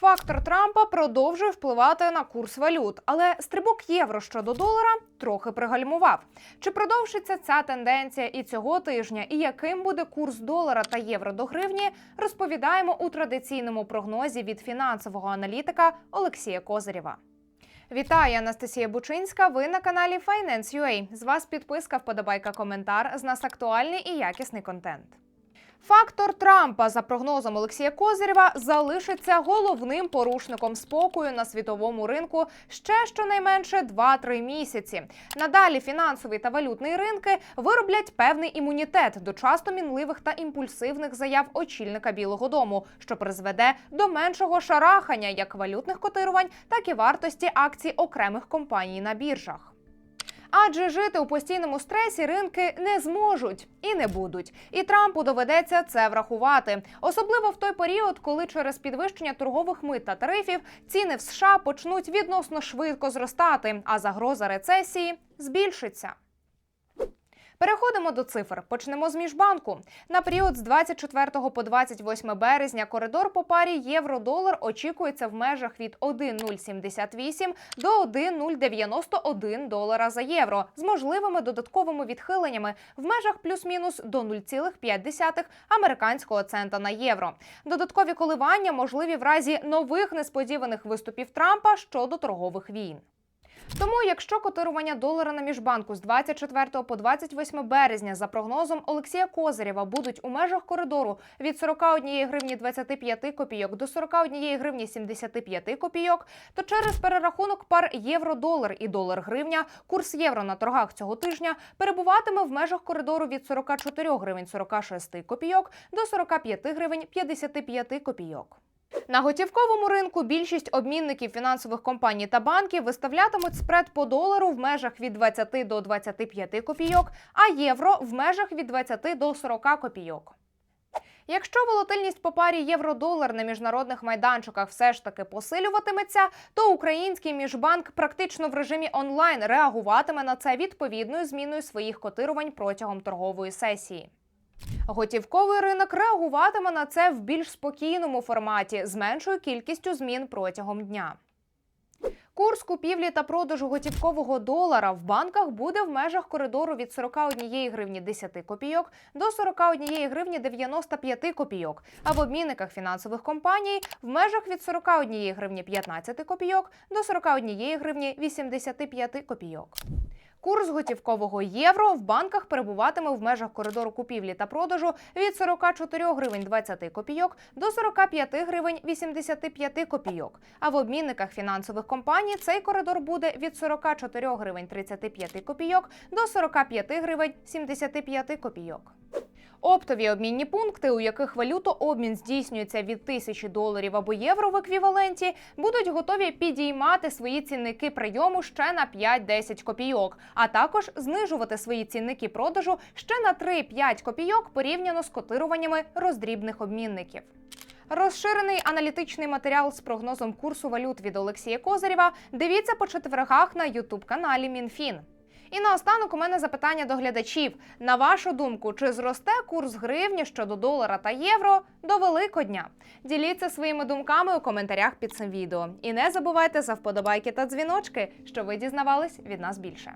Фактор Трампа продовжує впливати на курс валют, але стрибок євро щодо долара трохи пригальмував. Чи продовжиться ця тенденція і цього тижня, і яким буде курс долара та євро до гривні, розповідаємо у традиційному прогнозі від фінансового аналітика Олексія Козирєва. Вітаю, Анастасія Бучинська. Ви на каналі Finance.ua. З вас підписка, вподобайка, коментар. З нас актуальний і якісний контент. Фактор Трампа, за прогнозом Олексія Козирєва, залишиться головним порушником спокою на світовому ринку ще щонайменше 2-3 місяці. Надалі фінансовий та валютний ринки вироблять певний імунітет до часто мінливих та імпульсивних заяв очільника Білого Дому, що призведе до меншого шарахання як валютних котирувань, так і вартості акцій окремих компаній на біржах. Адже жити у постійному стресі ринки не зможуть і не будуть. І Трампу доведеться це врахувати, особливо в той період, коли через підвищення торгових мит та тарифів ціни в США почнуть відносно швидко зростати, а загроза рецесії збільшиться. Переходимо до цифр. Почнемо з міжбанку. На період з 24 по 28 березня коридор по парі євро-долар очікується в межах від 1,078 до 1,091 долара за євро з можливими додатковими відхиленнями в межах плюс-мінус до 0,5 американського цента на євро. Додаткові коливання можливі в разі нових несподіваних виступів Трампа щодо торгових війн. Тому, якщо котирування долара на міжбанку з 24 по 28 березня за прогнозом Олексія Козирєва будуть у межах коридору від 41 гривні 25 копійок до 41 гривні 75 копійок, то через перерахунок пар євро-долар і долар-гривня курс євро на торгах цього тижня перебуватиме в межах коридору від 44 гривень 46 копійок до 45 гривень 55 копійок. На готівковому ринку більшість обмінників фінансових компаній та банків виставлятимуть спред по долару в межах від 20 до 25 копійок, а євро в межах від 20 до 40 копійок. Якщо волатильність по парі євро-долар на міжнародних майданчиках все ж таки посилюватиметься, то український міжбанк практично в режимі онлайн реагуватиме на це відповідною зміною своїх котирувань протягом торгової сесії. Готівковий ринок реагуватиме на це в більш спокійному форматі з меншою кількістю змін протягом дня. Курс купівлі та продажу готівкового долара в банках буде в межах коридору від 41 гривні 10 копійок до 41 гривні 95 копійок, а в обмінниках фінансових компаній в межах від 41 гривні 15 копійок до 41 гривні 85 копійок. Курс готівкового євро в банках перебуватиме в межах коридору купівлі та продажу від 44 гривень 20 копійок до 45 гривень 85 копійок. А в обмінниках фінансових компаній цей коридор буде від 44 гривень 35 копійок до 45 гривень 75 копійок. Оптові обмінні пункти, у яких валютообмін здійснюється від тисячі доларів або євро в еквіваленті, будуть готові підіймати свої цінники прийому ще на 5-10 копійок, а також знижувати свої цінники продажу ще на 3-5 копійок порівняно з котируваннями роздрібних обмінників. Розширений аналітичний матеріал з прогнозом курсу валют від Олексія Козирєва дивіться по четвергах на ютуб каналі МінФін. І наостанок у мене запитання до глядачів: на вашу думку, чи зросте курс гривні щодо долара та євро до Великодня? Діліться своїми думками у коментарях під цим відео. І не забувайте за вподобайки та дзвіночки, що ви дізнавались від нас більше.